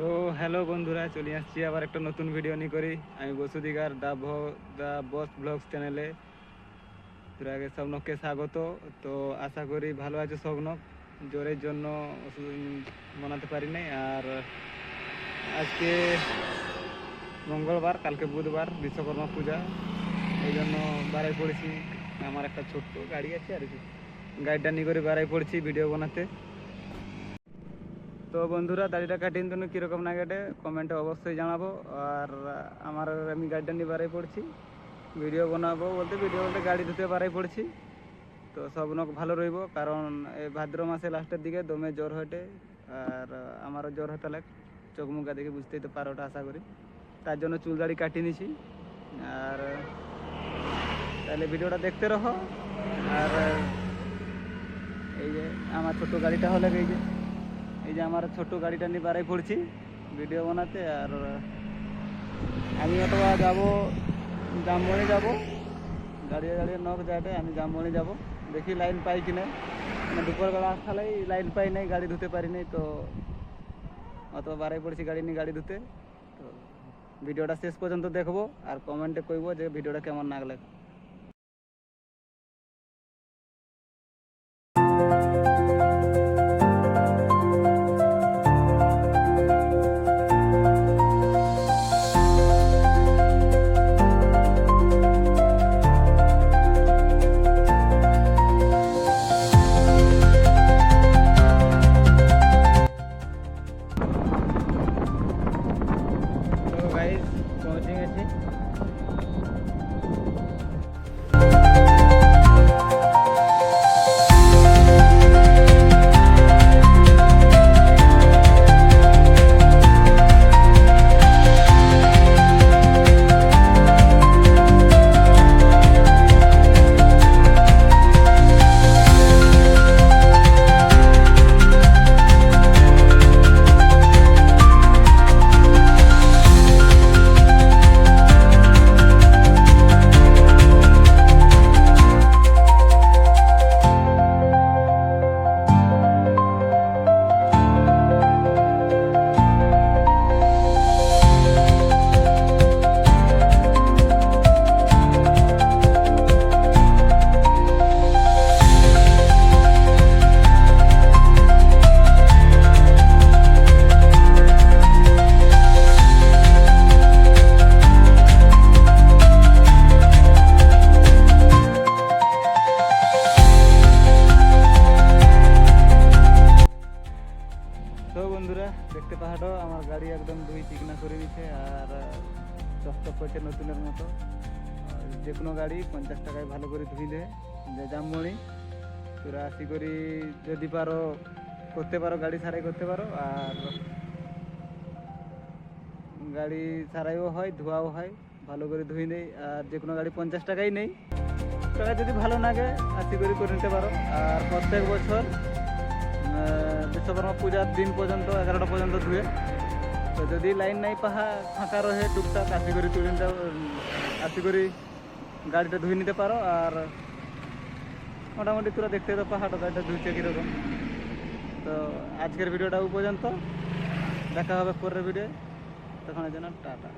তো হ্যালো বন্ধুরা, চলে আসছি আবার একটা নতুন ভিডিও নিয়ে করি। আমি বসুদিগার দা দা বস ব্লগস চ্যানেলে তোর আগে স্বপ্নকে স্বাগত। তো আশা করি ভালো আছে স্বপ্ন জ্বরের জন্য ওষুধ বানাতে পারি নাই আর আজকে মঙ্গলবার, কালকে বুধবার বিশ্বকর্মা পূজা। এই জন্য বাড়াই পড়েছি। আমার একটা ছোট্ট গাড়ি আছে আর কি। গাড়িটা নিয়ে করে বাড়াই পড়ছি ভিডিও বানাতে। তো বন্ধুরা, দাড়িটা কাটিয়ে জন্য কীরকম না কাটে কমেন্টে অবশ্যই জানাব। আর, আমার আমি গাড়িটা নিয়ে বাড়াই পড়ছি। ভিডিও বানাবো বলতে, ভিডিও বলতে গাড়ি ধুতে বাড়াই পড়ছি। তো সব নক ভালো রইব, কারণ এই ভাদ্র মাসে লাস্টের দিকে দমে জ্বর হটে আর, আমারও জ্বর হতে লাগ চোখ মুখা দেখে বুঝতেই তো পারো ওটা আশা করি। তার জন্য চুল দাড়ি কাটিয়ে নিছি। আর, তাহলে ভিডিওটা দেখতে রহো। আর, এই যে, আমার ছোট গাড়িটা হলে এই যে। এই যে আমার ছোট গাড়িটা নিয়ে বাড়াই পড়ছি ভিডিও বানাতে আর, আমি অথবা যাব, জামবনি যাব। দাঁড়িয়ে দাঁড়িয়ে নখ যাবে, আমি জামবনি যাব। দেখি লাইন পাই কিনা। মানে দুপুরবেলা আসলেই লাইন পাই নাই, গাড়ি ধুতে পারি নাই, তো অথবা বাড়াই পড়ছি গাড়ি নিয়ে গাড়ি ধুতে। তো ভিডিওটা শেষ পর্যন্ত দেখব, আর কমেন্টে কইব যে ভিডিওটা কেমন লাগলে guys, watching it. বন্ধুরা, দেখতে পাহাড়ও, আমার গাড়ি একদম দুই চিকনা করে দিচ্ছে আর চকচক করছে নতুনের মতো। যে কোনো গাড়ি পঞ্চাশ টাকায় ভালো করে ধুই দেয় যে জামমণি তোরা আসি করি যদি পারো, করতে পারো, গাড়ি সারাই করতে পারো, আর গাড়ি সারাইও হয়, ধোয়াও হয়, ভালো করে ধুই নেই, আর যে কোনো গাড়ি পঞ্চাশ টাকাই নেই। টাকা যদি ভালো লাগে, আশি করে করে নিতে পারো, আর প্রত্যেক বছর বিশ্বকর্মা পূজার দিন পর্যন্ত, এগারোটা পর্যন্ত ধুয়ে। তো যদি লাইন নাই পাহা, ফাঁকা রহে, টুকটাক আশি করে নিতে আশি করে গাড়িটা ধুয়ে নিতে পারো। আর মোটামুটি তোরা দেখতে তো পাহাড়টা, গাড়িটা ধুইছে কীরকম। তো আজকের ভিডিওটা পর্যন্ত। দেখা হবে পরের ভিডিও তখন জন্য টাটা।